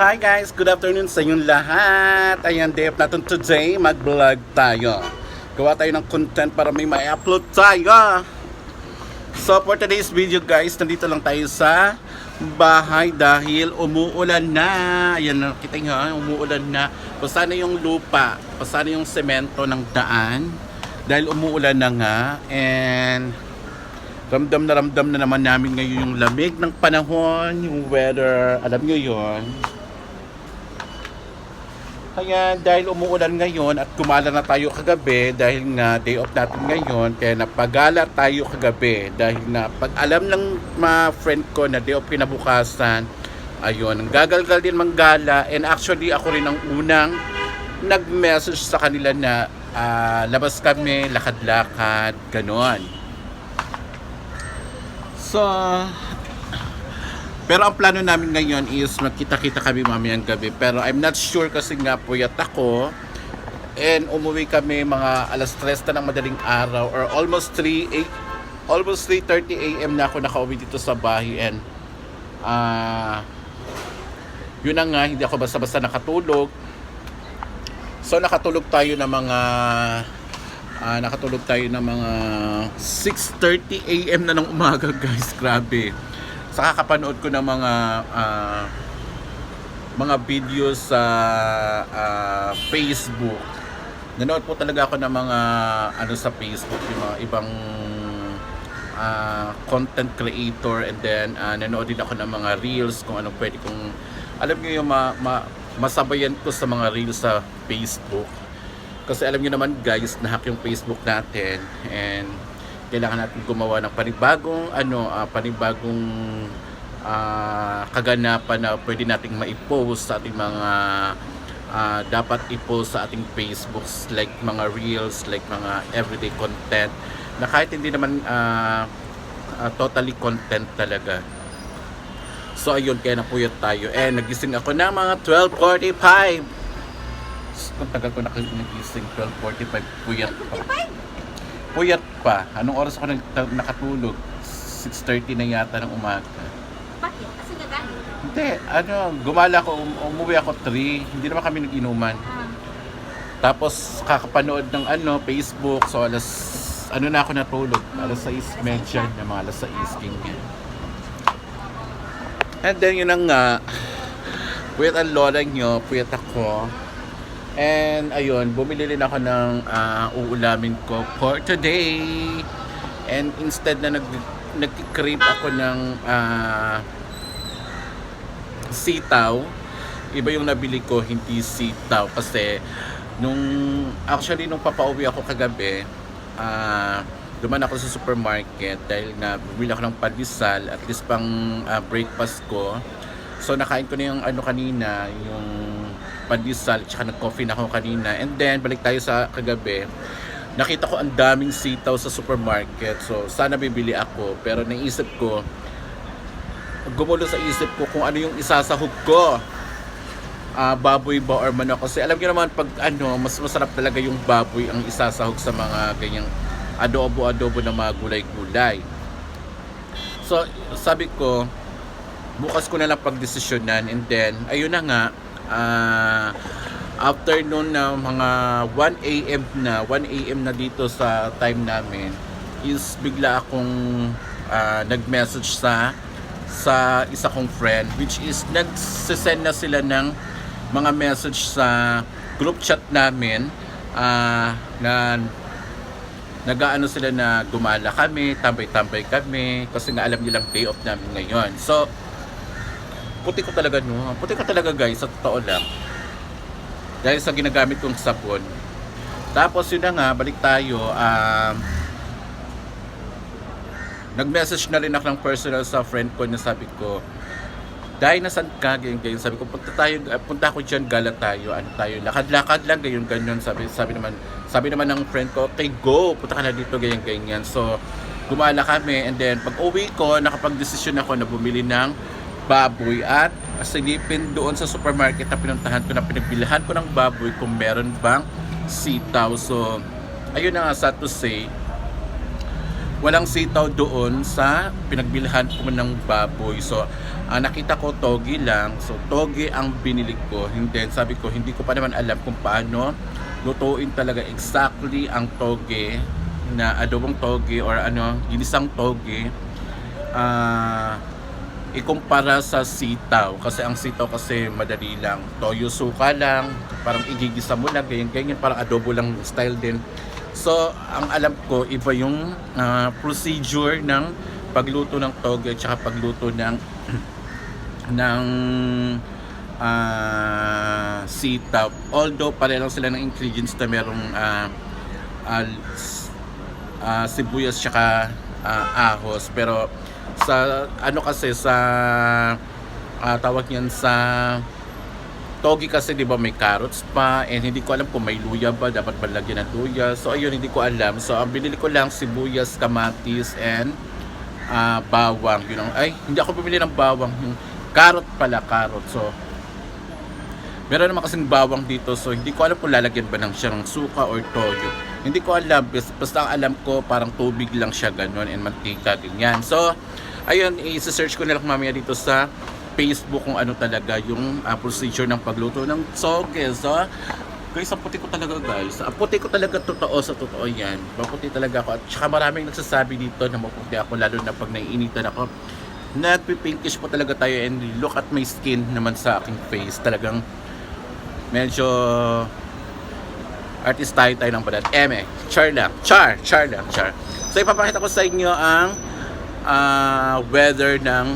Hi guys, good afternoon sa inyong lahat. Ayan, day off natin today, mag-vlog tayo. Gawa tayo ng content para may ma-upload tayo. So for today's video guys, nandito lang tayo sa bahay dahil umuulan na. Ayan, nakita nyo, umuulan na. Basta na yung lupa, basta na yung semento ng daan. Dahil umuulan na nga. And ramdam na ramdam na naman namin ngayon yung lamig ng panahon, yung weather, alam nyo yon. Kaya dahil umuulan ngayon at kumala na tayo kagabi dahil nga day off natin ngayon, kaya napagala tayo kagabi dahil na pag alam ng mga friend ko na day off kinabukasan, ayun, gagalgal din manggala and actually ako rin ang unang nag-message sa kanila na ah, labas kami, lakad-lakad, ganon. So, pero ang plano namin ngayon is magkita-kita kami mamayang gabi. Pero I'm not sure kasi nga puyat ako. And umuwi kami mga alas 3 na ng madaling araw or almost 3 eight- almost 3:30 AM na ako nakauwi dito sa bahay and ah yun na nga hindi ako basta-basta nakatulog. So nakatulog tayo ng mga ah, nakatulog tayo ng mga 6:30 AM na ng umaga, guys. Grabe. Sa kakapanood ko ng mga ah, mga videos sa ah, Facebook. Nanood po talaga ako ng mga ano sa Facebook, yung mga ibang ah, content creator and then ah, nanood din ako ng mga reels kung anong pwede kong alam niyo yung ma, ma- masabayan ko sa mga reels sa Facebook. Kasi alam niyo naman guys, na-hack yung Facebook natin and kailangan natin gumawa ng panibagong ano, ah, panibagong ah, kaganapan na pwede nating maipost sa ating mga ah, dapat i-post sa ating Facebook like mga reels, like mga everyday content na kahit hindi naman ah, ah, totally content talaga. So ayun, kaya napuyat tayo. Eh, nagising ako na mga 12.45. Ang tagal ko nagising, 12.45. Puyat pa. Puyat pa. Anong oras ako nag- nakatulog? 6.30 na yata ng umaga. Bakit? Kasi gagaling. Hindi, ano, gumala ako, um- umuwi ako 3. Hindi naman kami nag-inuman. Ah, Tapos kakapanood ng ano, Facebook. So alas, ano na ako natulog? Alas 6.30 na mga alas 6 ganyan. And then yun na nga, puyat ang lola nyo, puyat ako. And ayun, bumili rin ako ng ah, uulamin ko for today. And instead na nag nag-crave ako ng ah, sitaw, iba yung nabili ko, hindi sitaw. Kasi nung actually nung papauwi ako kagabi, ah duman ako sa supermarket dahil nga bumili ako ng pandesal at least pang ah, breakfast ko. So nakain ko na yung ano kanina, yung pandesal, tsaka nag-coffee na ako kanina. And then balik tayo sa kagabi. Nakita ko ang daming sitaw sa supermarket. So sana bibili ako. Pero naisip ko, gumulo sa isip ko kung ano yung isasahog ko ah baboy ba or manok kasi alam niyo naman pag ano mas masarap talaga yung baboy ang isasahog sa mga ganyang adobo-adobo na mga gulay-gulay. So sabi ko bukas ko na lang pagdesisyonan and then ayun na nga ah after noon na mga 1 AM na 1 AM na dito sa time namin is bigla akong ah, nag-message sa sa isa kong friend which is nagsisend na sila ng mga message sa group chat namin ah, na nagaano sila na gumala kami, tambay-tambay kami kasi nga alam nilang day off namin ngayon. So, puti ko talaga no. Puti ko talaga guys, sa totoo lang. Dahil sa ginagamit kong sabon. Tapos yun na nga, balik tayo. Um, nag-message na rin ako ng personal sa friend ko na sabi ko, dahil nasan ka, ganyan, ganyan. Sabi ko, punta tayo, eh, punta ako dyan, gala tayo, ano tayo, lakad-lakad lang, ganyan, ganyan. Sabi, sabi naman, sabi naman ng friend ko, okay, go, punta ka na dito, ganyan, ganyan. So, gumala kami, and then, pag uwi ko, nakapag-desisyon ako na bumili ng baboy at silipin doon sa supermarket na pinuntahan ko na pinagbilihan ko ng baboy kung meron bang sitaw. So, ayun na nga, sad to say, walang sitaw doon sa pinagbilhan ko ng baboy. So, ah, nakita ko togi lang. So, togi ang binili ko. Hindi, sabi ko, hindi ko pa naman alam kung paano lutuin talaga exactly ang toge na adobong toge or ano, ginisang toge. Ah, ikumpara sa sitaw kasi ang sitaw kasi madali lang. Toyo suka lang parang igigisa mo lang ganyan ganyan parang adobo lang style din. So ang alam ko iba yung ah, procedure ng pagluto ng toge at saka pagluto ng ng ah, sitaw. Although pare lang sila ng ingredients na merong ah, s- ah, sibuyas tsaka ah, ahos. Pero sa ano kasi sa ah, tawag niyan sa togi kasi 'di ba may carrots pa and hindi ko alam kung may luya ba dapat ba lagyan ng luya. So ayun hindi ko alam. So ang binili ko lang sibuyas kamatis and ah, bawang yun ang, ay hindi ako bumili ng bawang. Yung carrot pala carrot. So meron naman kasing bawang dito. So hindi ko alam kung lalagyan ba ng siyang suka or toyo hindi ko alam bas- basta alam ko parang tubig lang siya ganun and mantika ganyan. So ayun i-search ko na lang mamaya dito sa Facebook kung ano talaga yung ah, procedure ng pagluto ng soge so guys ang puti ko talaga guys. Ang puti ko talaga totoo sa totoo yan. Maputi talaga ako. At saka maraming nagsasabi dito na maputi ako lalo na pag naiinitan ako. Nagpipinkish po talaga tayo and look at my skin naman sa aking face. Talagang medyo artist tayo tayo ng balat. Eme, char lang. Char, char lang, char. So ipapakita ko sa inyo ang ah, weather ng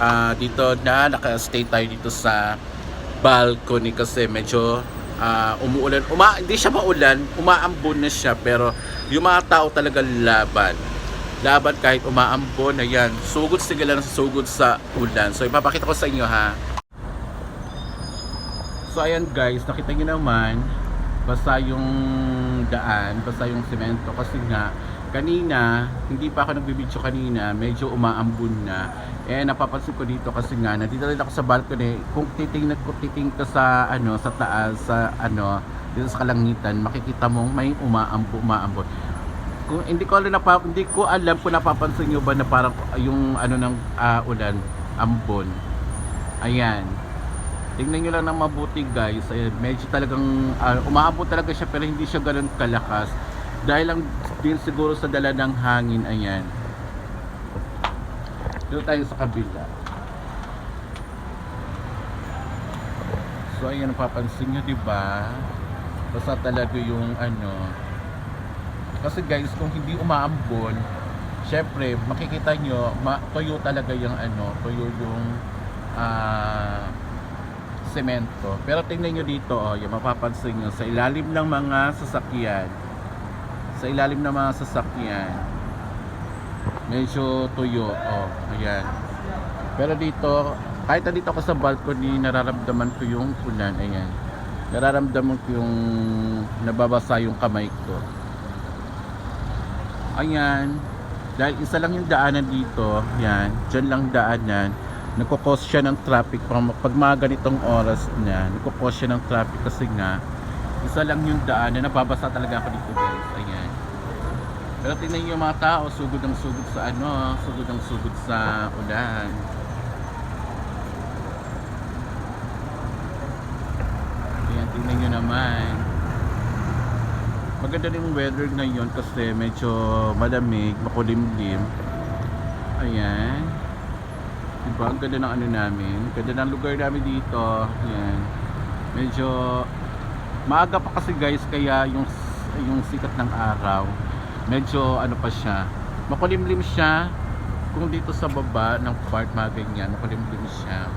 ah, dito na naka-stay tayo dito sa balcony kasi medyo ah, umuulan. Uma, hindi siya maulan, umaambon na siya pero yung mga tao talaga laban. Laban kahit umaambon, ayan. Sugod sila ng sugod sa ulan. So ipapakita ko sa inyo ha. So ayan guys, nakita nyo naman basta yung daan, basta yung semento kasi nga kanina, hindi pa ako nagbibideo kanina, medyo umaambun na. Eh napapansin ko dito kasi nga nandito rin ako sa balcony. Kung titingnan ko titing ka sa ano sa taas sa ano dito sa kalangitan, makikita mong may umaambo umaambon. Kung hindi ko alam napa, hindi ko alam kung napapansin niyo ba na parang yung ano ng ah, ulan ambon. Ayan. Tingnan nyo lang ng mabuti guys. Ayan, medyo talagang ah, umaabot talaga siya pero hindi siya ganun kalakas. Dahil lang din siguro sa dala ng hangin. Ayan. Dito tayo sa kabila. So ayan napapansin nyo diba? Basta talaga yung ano. Kasi guys kung hindi umaambon, syempre makikita nyo ma- tuyo talaga yung ano, tuyo yung ah semento. Pero tingnan nyo dito, oh, yung mapapansin nyo, sa ilalim ng mga sasakyan, sa ilalim ng mga sasakyan, medyo tuyo, oh, ayan. Pero dito, kahit dito ako sa balcony, nararamdaman ko yung ulan, ayan. Nararamdaman ko yung nababasa yung kamay ko. Ayan. Dahil isa lang yung daanan dito, yan, dyan lang daanan nagkukos siya ng traffic pag, mga ganitong oras na nagkukos siya ng traffic kasi nga isa lang yung daan na nababasa talaga ako dito guys. Ayan. Pero tingnan yung mga tao sugod ang sugod sa ano sugod ang sugod sa ulan. Ayan tingnan niyo naman. Maganda rin yung weather ngayon kasi medyo malamig makulimlim. Ayan Diba? Ang ganda ng ano namin. Ganda ng lugar namin dito. Yan. Medyo maaga pa kasi guys kaya yung yung sikat ng araw medyo ano pa siya makulimlim siya kung dito sa baba ng part mga ganyan makulimlim siya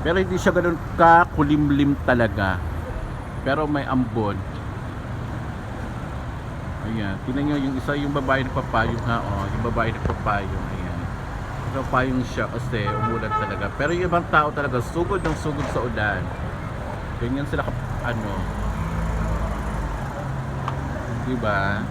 pero hindi siya ganun kakulimlim talaga pero may ambon ayan tingnan nyo yung isa yung babae nagpapayong ha oh, yung babae nagpapayong nagpapayong siya kasi umulan talaga. Pero yung ibang tao talaga sugod ng sugod sa ulan. Ganyan sila ano. Diba?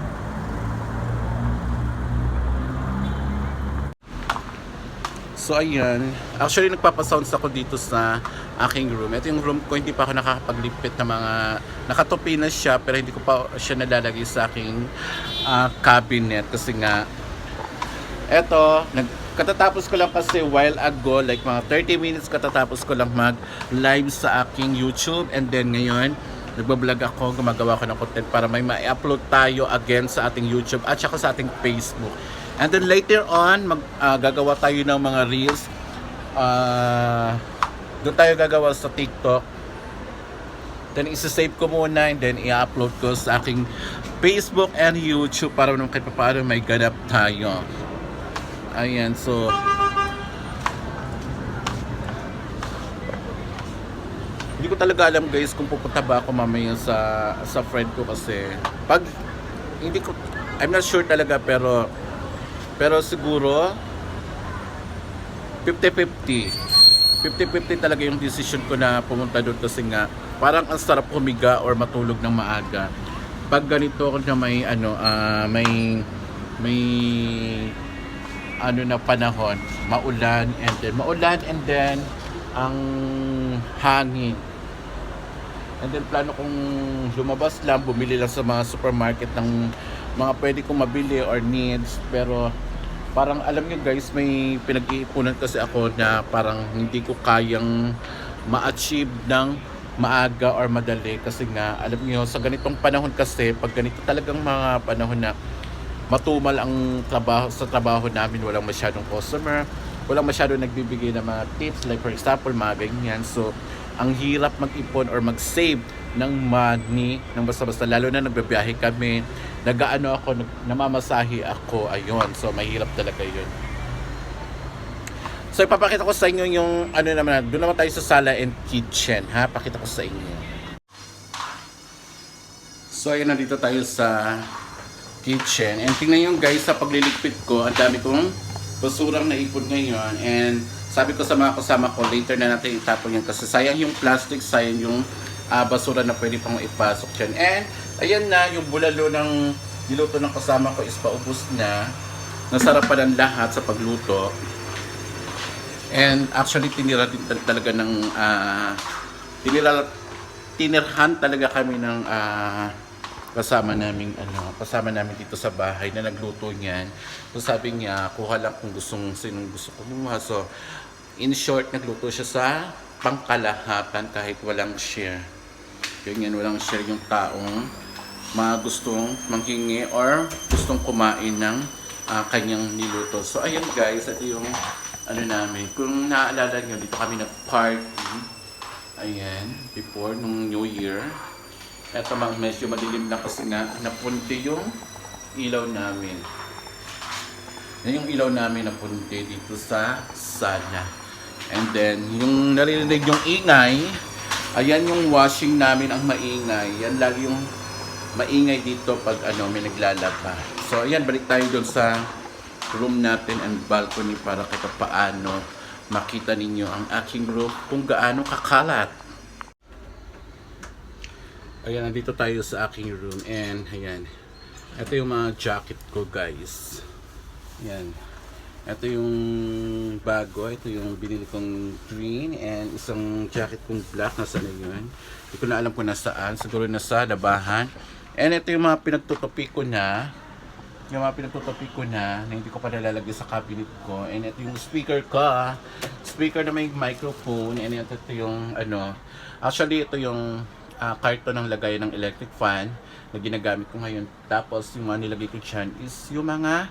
So ayan, actually nagpapasounds ako dito sa aking room. Ito yung room ko, hindi pa ako nakakapaglipit ng mga, nakatupi na siya pero hindi ko pa siya nalalagay sa aking ah, cabinet. Kasi nga Eto, nag, katatapos ko lang kasi while ago, like mga 30 minutes katatapos ko lang mag-live sa aking YouTube. And then ngayon, nagbablog ako, gumagawa ko ng content para may ma-upload tayo again sa ating YouTube at saka sa ating Facebook. And then later on, mag, ah, gagawa tayo ng mga reels. Ah, doon tayo gagawa sa TikTok. Then isa-save ko muna and then i-upload ko sa aking Facebook and YouTube para naman kahit paano may ganap tayo. Ayan, so Hindi ko talaga alam guys kung pupunta ba ako mamaya sa sa friend ko kasi pag hindi ko I'm not sure talaga pero pero siguro 50-50 50-50 talaga yung decision ko na pumunta doon kasi nga parang ang sarap humiga or matulog ng maaga. Pag ganito ako na may ano ah, may may ano na panahon maulan and then maulan and then ang hangin. And then plano kong lumabas lang bumili lang sa mga supermarket ng mga pwede kong mabili or needs. Pero parang alam niyo guys may pinag-iipunan kasi ako na parang hindi ko kayang ma-achieve ng maaga or madali. Kasi nga alam niyo sa ganitong panahon kasi pag ganito talagang mga panahon na matumal ang trabaho sa trabaho namin walang masyadong customer walang masyadong nagbibigay ng mga tips like for example mga ganyan so ang hirap mag-ipon or mag-save ng money ng basta-basta lalo na nagbabiyahe kami nagaano ako namamasahe ako ayun so mahirap talaga yun So ipapakita ko sa inyo yung ano naman, doon naman tayo sa sala and kitchen, ha? Pakita ko sa inyo. So ayun, nandito tayo sa kitchen. And tingnan yung guys, sa pagliligpit ko, ang dami kong basurang naipon ngayon. And sabi ko sa mga kasama ko, later na natin itapon yan kasi sayang yung plastic, sayang yung ah, basura na pwede pang ipasok dyan. And ayan na, yung bulalo ng niluto ng kasama ko is paubos na. Nasarap pa ng lahat sa pagluto. And actually tinira din tal- talaga ng ah, tinira tinirhan talaga kami ng ah, kasama namin ano, kasama namin dito sa bahay na nagluto niyan. So sabi niya, kuha lang kung gustong sinong gusto kumuha. So in short, nagluto siya sa pangkalahatan kahit walang share. Ganyan, walang share yung taong mga gustong manghingi or gustong kumain ng ah, kanyang niluto. So ayun guys, ito yung ano namin. Kung naaalala nyo, dito kami nag-party. Ayan, before nung New Year. Eto mga medyo madilim na kasi nga napunti yung ilaw namin. Yan yung ilaw namin napunti dito sa sala. And then, yung naririnig yung ingay, ayan yung washing namin ang maingay. Yan lagi yung maingay dito pag ano, may naglalaba. So, ayan, balik tayo doon sa room natin and balcony para kahit paano makita ninyo ang aking room kung gaano kakalat. Ayan, nandito tayo sa aking room and ayan. Ito yung mga jacket ko guys. Ayan. Ito yung bago. Ito yung binili kong green and isang jacket kong black. Nasaan na yun? Hindi ko na alam kung nasaan. Siguro nasa labahan. And ito yung mga pinagtutupi ko na. Yung mga pinagtutupi ko na na hindi ko pa nalalagay sa cabinet ko. And ito yung speaker ko. ah. Speaker na may microphone. And ito, ito yung ano. Actually, ito yung ah, karton ng lagay ng electric fan na ginagamit ko ngayon. Tapos yung mga nilagay ko dyan is yung mga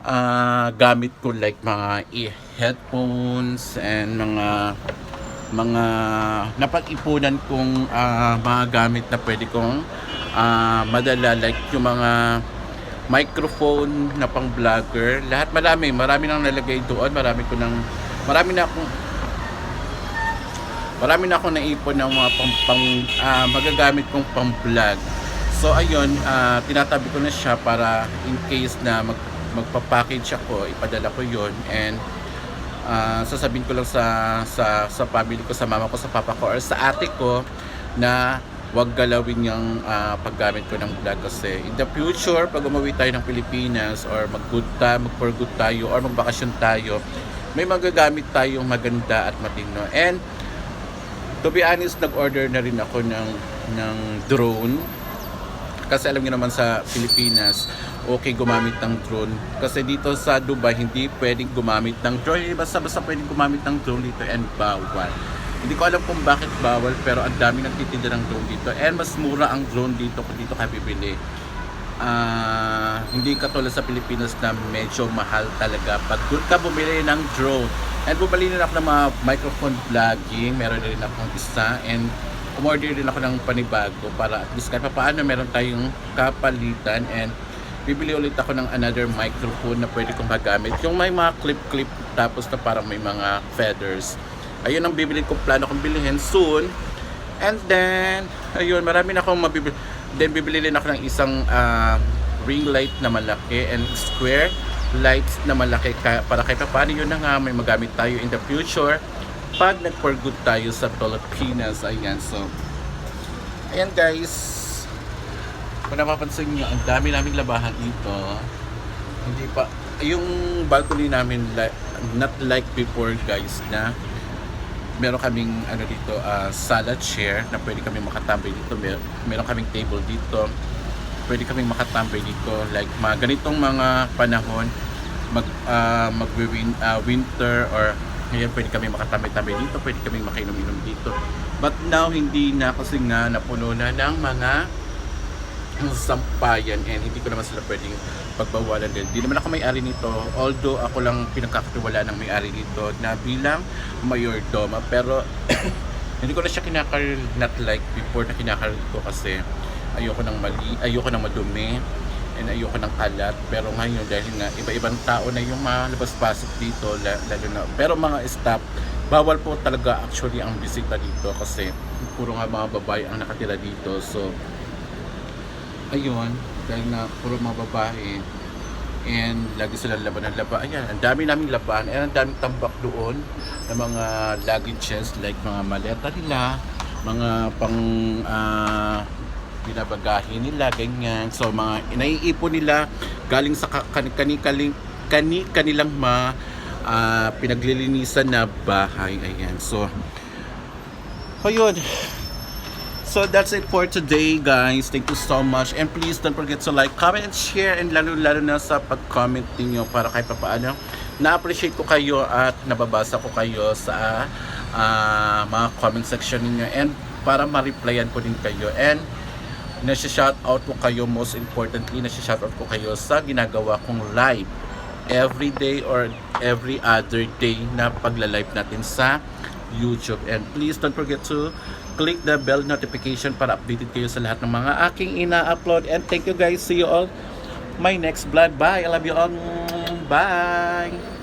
ah, gamit ko like mga e-headphones and mga mga napag-ipunan kong ah, mga gamit na pwede kong ah, madala. Like yung mga microphone na pang vlogger. Lahat marami. Marami nang nalagay doon. Marami ko nang marami na akong marami na akong naipon ng mga pang, pang ah, magagamit kong pang vlog so ayun ah, tinatabi ko na siya para in case na mag, magpa-package ako ipadala ko yon and ah, sasabihin ko lang sa sa sa family ko sa mama ko sa papa ko or sa ate ko na wag galawin yung ah, paggamit ko ng vlog kasi in the future pag umuwi tayo ng Pilipinas or mag good ta mag good tayo or magbakasyon tayo may magagamit tayong maganda at matino. And to be honest nag-order na rin ako ng ng drone kasi alam niyo naman sa Pilipinas okay gumamit ng drone. Kasi dito sa Dubai, hindi pwedeng gumamit ng drone. Basta-basta pwedeng gumamit ng drone dito and bawal. Hindi ko alam kung bakit bawal pero ang dami nagtitinda ng drone dito. And mas mura ang drone dito kung dito ka bibili. Ah, hindi katulad sa Pilipinas na medyo mahal talaga pag doon ka bumili ng drone. And bumili rin ako ng mga microphone vlogging. Meron rin akong isa. And umorder din ako ng panibago para at least kahit pa paano meron tayong kapalitan. And bibili ulit ako ng another microphone na pwede kong magamit. Yung may mga clip-clip tapos na parang may mga feathers. Ayun ang bibili ko, plano kong bilhin soon. And then, ayun, marami na akong mabibili. Then, bibili rin ako ng isang ah, ring light na malaki and square lights na malaki ka, para kahit pa paano yun na nga may magamit tayo in the future pag nag-for good tayo sa Pilipinas. Ayan, so, ayan guys, kung napapansin nyo, ang dami naming labahan dito. Hindi pa, yung balcony namin, li- not like before guys, na meron kaming ano dito, ah, salad chair na pwede kami makatambay dito. Mer meron kaming table dito. Pwede kaming makatambay dito. Like mga ganitong mga panahon, mag ah, mag winter or ngayon pwede kami makatambay-tambay dito, pwede kami makainom-inom dito. But now hindi na kasi nga napuno na ng mga sampayan and hindi ko naman sila pwedeng pagbawalan din. Hindi naman ako may-ari nito, although ako lang pinagkakatiwala ng may-ari nito na bilang mayordoma. Pero hindi ko na siya kinakaril not like before na kinakaril ko kasi ayoko ng mali, ayoko ng madumi and ayoko ng kalat. Pero ngayon dahil nga iba-ibang tao na yung malabas-pasok dito, la- lalo na, pero mga staff, bawal po talaga actually ang bisita dito kasi puro nga mga babae ang nakatira dito. So, ayun, dahil na puro mga babae and lagi sila laban ng laban. Ayan, ang dami naming laban and ang daming tambak doon ng mga luggages like mga maleta nila, mga pang ah, binabagahe nila, ganyan. So, mga inaiipon nila galing sa ka- kani, kani, kani, kani kanilang ma ah, pinaglilinisan na bahay. Ayan. So, ayun. So that's it for today guys. Thank you so much. And please don't forget to like, comment, share. And lalo-lalo na sa pag-comment ninyo para kahit pa paano na-appreciate ko kayo at nababasa ko kayo sa ah, mga comment section ninyo. And para ma-replyan ko din kayo. And nasi-shout out ko kayo most importantly, nasi-shout out ko kayo sa ginagawa kong live every day or every other day na pagla-live natin sa YouTube. And please don't forget to click the bell notification para updated kayo sa lahat ng mga aking ina-upload. And thank you guys. See you all my next vlog. Bye. I love you all. Bye.